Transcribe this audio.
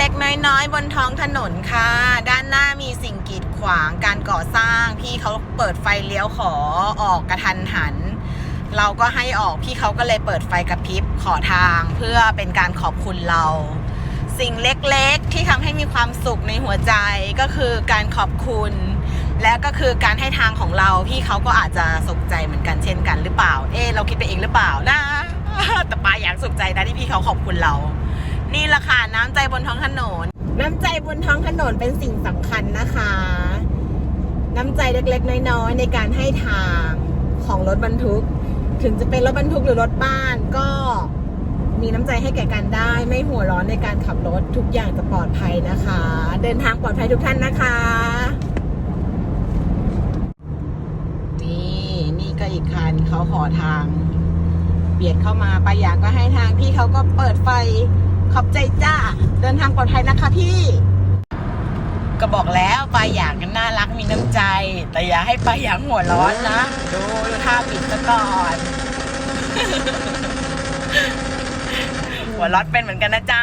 ล็กๆ น้อยๆ บนท้องถนนค่ะ ด้านหน้ามีสิ่งกีดขวางการก่อสร้าง พี่เขาเปิดไฟเลี้ยวขอออกกระทันหัน เราก็ให้ออกพี่เขาก็เลยเปิดไฟกระพริบขอทางเพื่อเป็นการขอบคุณเรา สิ่งเล็กๆ ที่ทำให้มีความสุขในหัวใจก็คือการขอบคุณ และก็คือการให้ทางของเรา พี่เขาก็อาจจะสุขใจเหมือนกันเช่นกันหรือเปล่า เอ๊เราคิดไปเองหรือเปล่านะแต่ปาอยากสุขใจนะที่พี่เขาขอบคุณเรา นี่แหละค่ะน้ำใจบนท้องถนน น้ำใจบนท้องถนนเป็นสิ่งสำคัญนะคะ น้ำใจเล็กๆ น้อยๆในการให้ทางของรถบรรทุก ถึงจะเป็นรถบรรทุกหรือรถบ้านก็มีน้ำใจให้แก่กันได้ ไม่หัวร้อนในการขับรถทุกอย่างจะปลอดภัยนะคะ เดินทางปลอดภัยทุกท่านนะคะ นี่นี่ก็อีกคันเขาขอทาง เบียดเข้ามาปายางก็ให้ทางพี่เขาก็เปิดไฟ ขอบใจจ้า เดินทางปลอดภัยนะคะพี่ ก็บอกแล้วปลาหยางกันน่ารักมีน้ำใจ แต่อย่าให้ปลาหยางหัวร้อนนะ ดูดูท่าปิดซะก่อน หัวร้อนเป็นเหมือนกันนะจ๊ะ